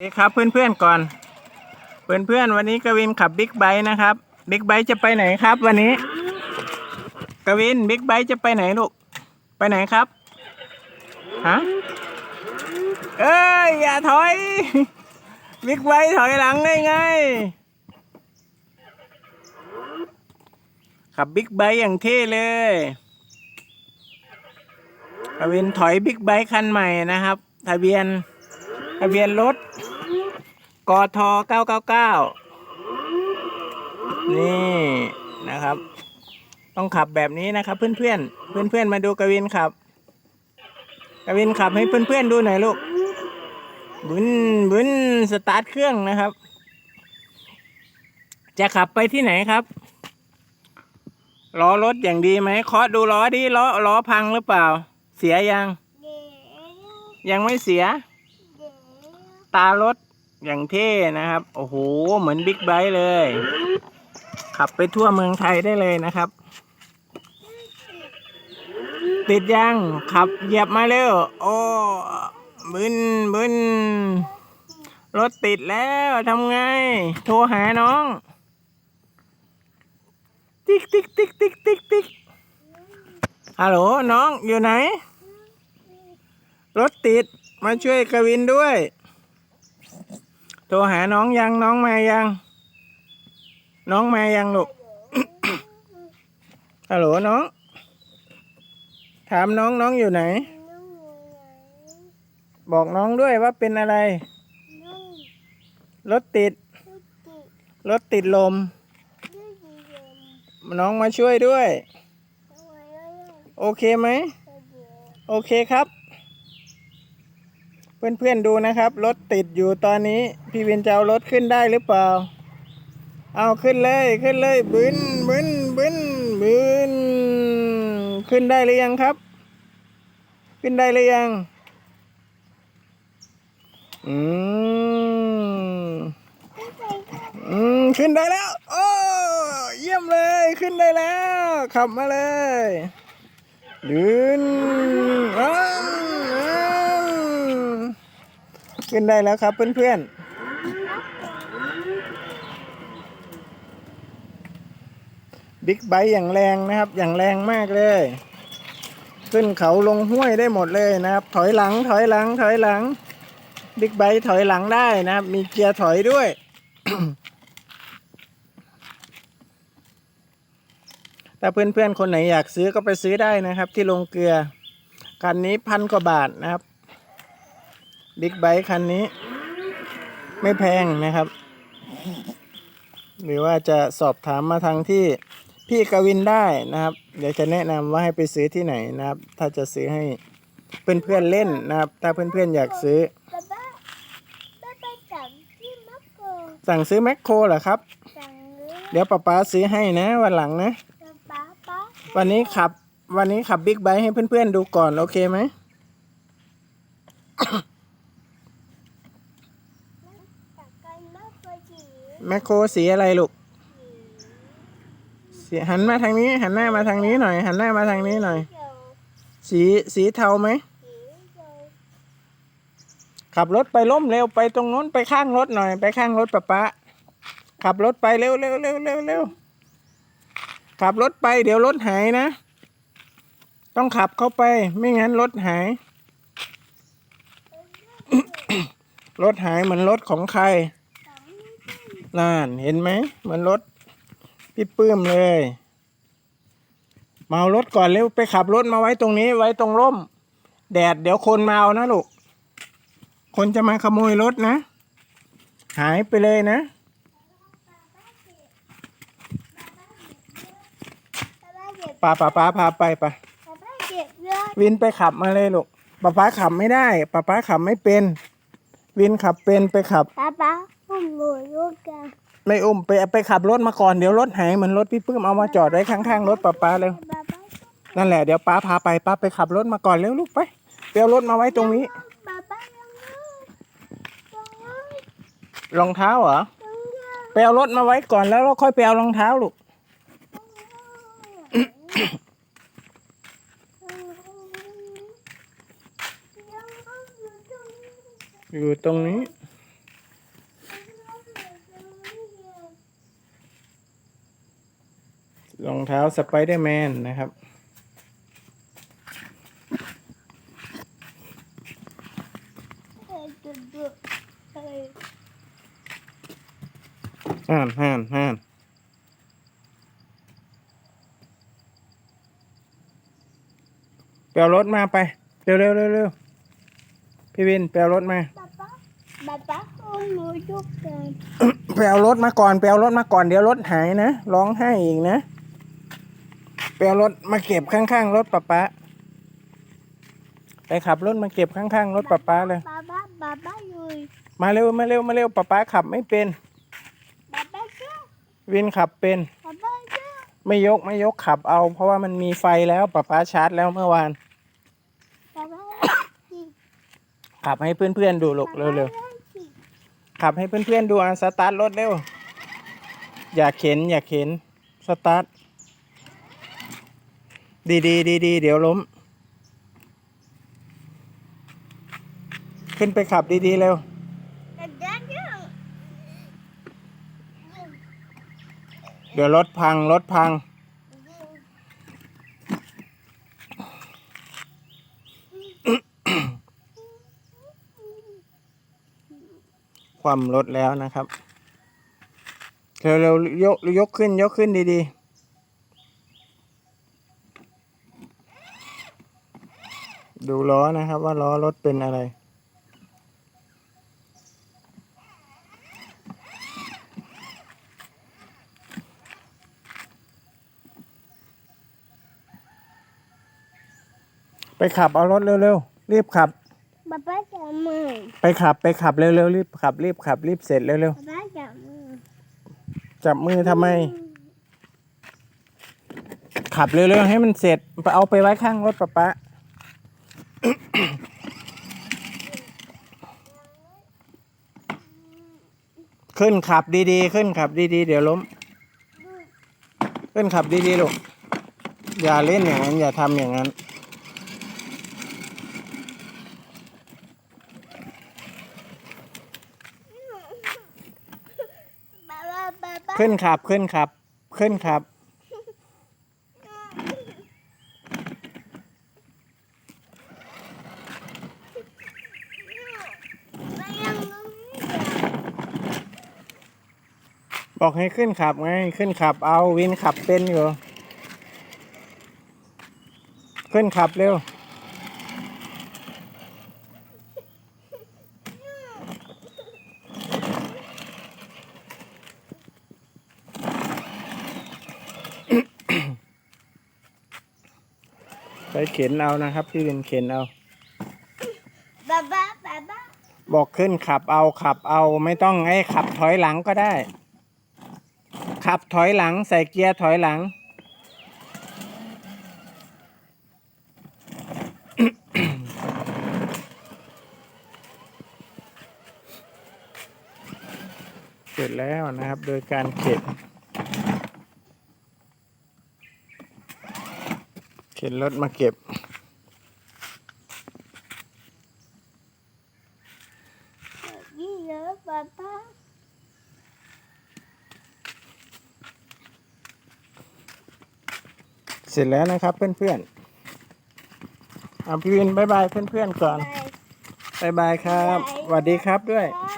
สวัสดีครับเพื่อนๆก่อน เพื่อนๆวันนี้กวินขับบิ๊กไบค์นะครับบิ๊กไบค์จะไปไหนครับ วันนี้ กวินบิ๊กไบค์จะไปไหนลูกไปไหนครับฮะเอ้ยอย่าถอยบิ๊กไบค์ถอยหลังได้ไงขับบิ๊กไบค์อย่างเท่เลยกวินถอยบิ๊กไบค์คันใหม่นะครับ ทะเบียนทะเบียนรถ กท999 นี่นะครับ ต้องขับแบบนี้นะครับ เพื่อนๆเพื่อนๆมาดูกวินขับ กวินขับให้เพื่อนๆดูหน่อยลูก บุนบุนสตาร์ทเครื่องนะครับ จะขับไปที่ไหนครับล้อรถอย่างดีไหมเคาะดูล้อดิล้อล้อพังหรือเปล่า เสียยัง ยังไม่เสีย ตารถ อย่างเท่นะครับ โอ้โห เหมือนบิ๊กไบค์เลย ขับไปทั่วเมืองไทยได้เลยนะครับ ติดยังขับเหยียบมาเร็ว โอ้บึนบึนรถติดแล้วทำไง โทรหาน้อง ติ๊กติ๊กติ๊กติ๊กติ๊กติ๊กฮัลโหลน้องอยู่ไหน รถติดมาช่วยกวินด้วย โทรหาน้องยังน้องมายัง น้องมายังลูกฮัลโหลน้อง ถามน้องน้องอยู่ไหน บอกน้องด้วยว่าเป็นอะไร รถติด รถติดลม น้องมาช่วยด้วย โอเคไหม โอเคครับ เพื่อนๆดูนะครับรถติดอยู่ตอนนี้พี่วินจะเอารถขึ้นได้หรือเปล่า เอาขึ้นเลยขึ้นเลยบึนบึนบึนบึนขึ้นได้หรือยังครับ ขึ้นได้หรือยังอืมอืมขึ้นได้แล้ว โอ้เยี่ยมเลยขึ้นได้แล้วขับมาเลยดึนอ้า ขึ้นได้แล้วครับเพื่อนๆบิ๊กไบค์อย่างแรงนะครับ อย่างแรงมากเลย ขึ้นเขาลงห้วยได้หมดเลยนะครับ ถอยหลัง ถอยหลัง ถอยหลัง บิ๊กไบค์ถอยหลังได้นะครับ มีเกียร์ถอยด้วยถ้าเพื่อนๆคนไหนอยากซื้อก็ไปซื้อได้นะครับ ที่โรงเกลือคันนี้พันกว่าบาทนะครับ บิ๊กไบค์คันนี้ ไม่แพงนะครับ หรือว่าจะสอบถามมาทางที่พี่กวินได้นะครับ เดี๋ยวจะแนะนำว่าให้ไปซื้อที่ไหนนะครับ ถ้าจะซื้อให้เพื่อนๆเล่นนะครับ ถ้าเพื่อนๆอยากซื้อป๊าป๊าป๊าไปจับที่มักโกสั่งซื้อแมคโครเหรอครับสั่งเนื้อเดี๋ยวป๊าป๊าซื้อให้นะ วันหลังนะป๊าป๊าวันนี้ขับ วันนี้ขับบิ๊กไบค์ให้เพื่อนๆดูก่อน โอเคไหมจับกันมักโกจี แมคโครสีอะไรลูกสีหันมาทางนี้ หันหน้ามาทางนี้หน่อย หันหน้ามาทางนี้หน่อย สีสีเทาไหมขับรถไปล้มเร็วไปตรงนู้นไปข้างรถหน่อย ไปข้างรถป๊าป๊าขับรถไปเร็วเร็วเร็วเร็วเร็วขับรถไปเดี๋ยวรถหายนะ ต้องขับเข้าไปไม่งั้นรถหาย รถหายเหมือนรถของใคร สองนั่นเห็นไหมเหมือนรถพี่ปื้มเลยมาเอารถก่อนเร็วไปขับรถมาไว้ตรงนี้ ไว้ตรงร่ม แดดเดี๋ยวคนมาเอานะลูก คนจะมาขโมยรถนะ หายไปเลยนะป๊าป๊าเก็บป้าป้าป้าพาไปปะป๊าป๊าเก็บเยอะวินไปขับมาเลยลูกป้าป้าขับไม่ได้ป้าป้าขับไม่เป็น วินขับเป็นไปขับป๊าป๊า ผมหมูลูกกันไม่อุ้มไปไปขับรถมาก่อนเดี๋ยวรถหายเหมือนรถพี่ปื้มเอามาจอดไว้ข้างๆรถป้าป้าเลยป๊าป๊านั่นแหละเดี๋ยวป้าพาไปป้าไปขับรถมาก่อนเร็วลูกไปไปเอารถมาไว้ตรงนี้ป๊าป๊ายังไงยังไงรองเท้าเหรอยังไงไปเอารถมาไว้ก่อนแล้วเราค่อยไปเอารองเท้าลูกอยู่ตรงนี้ องเท้าสไปเดอร์แมนนะครับเฮ้ยจุดจุดเฮ้ยห่านห่านห่านเปลรถมาไป เร็วเร็วเร็วเร็วพี่วินเปลรถมา ป๊าป๊าป๊าป๊าเอาหนูจุกกันไปเอารถมาก่อนไปเอารถมาก่อนเดี๋ยวรถหายนะ ร้องไห้อีกนะ ไปเอารถมาเก็บข้างๆรถป๊าป๊าไปขับรถมาเก็บข้างๆรถป๊าป๊าเลยป๊าป๊าป๊าป๊าอยู่มาเร็วมาเร็วมาเร็วป๊าป๊าขับไม่เป็นป๊าป๊าเจ้าวินขับเป็นป๊าป๊าเจ้าไม่ยกไม่ยกขับเอา เพราะว่ามันมีไฟแล้วป๊าป๊าชาร์จแล้วเมื่อวานป๊าป๊าขี่ขับให้เพื่อนๆดูลูกเร็วป๊าป๊าขี่ๆขับให้เพื่อนๆดูอะสตาร์ทรถเร็ว อย่าเข็นอย่าเข็นสตาร์ท ดีดีดีดีเดี๋ยวล้ม ขึ้นไปขับดีๆเร็วเจ้าเจ้าเดี๋ยวรถพังรถพัง ความรถแล้วนะครับ เร็วๆยกยกขึ้นยกขึ้นดีๆ ดูล้อนะครับว่าล้อรถเป็นอะไร ไปขับเอารถเร็วๆ รีบขับ ป๊าป๊าจับมือไปขับไปขับเร็วๆ รีบขับ รีบขับ รีบเสร็จเร็วป๊าป๊าจับมือๆ จับมือทำไม ขับเร็วๆ ให้มันเสร็จไปเอาไปไว้ข้างรถป๊าป๊า ขึ้นขับดีๆ ขึ้นขับดีๆ เดี๋ยวล้ม ขึ้นขับดีๆลูกอย่าเล่นอย่างนั้น อย่าทำอย่างนั้นป๊าป๊าป๊าป๊าขึ้นขับขึ้นขับ ขึ้นขับ ไม่ยังงงอยู่ บอกให้ขึ้นขับไงขึ้นขับเอาวินขับเป็นอยู่ ขึ้นขับเร็ว ไปเข็นเอานะครับ พี่วินเข็นเอาป๊าป๊าป๊าป๊าบอกขึ้นขับเอาขับเอาไม่ต้องให้ขับถอยหลังก็ได้ ขับถอยหลัง ใส่เกียร์ถอยหลัง เสร็จแล้วนะครับโดยการเข็นเข็นรถมาเก็บยี่เยอะป๊าป๊า เสร็จแล้วนะครับเพื่อนๆเอาพี่วินบายบายเพื่อนๆก่อนไปบายบายครับสวัสดีครับด้วยไป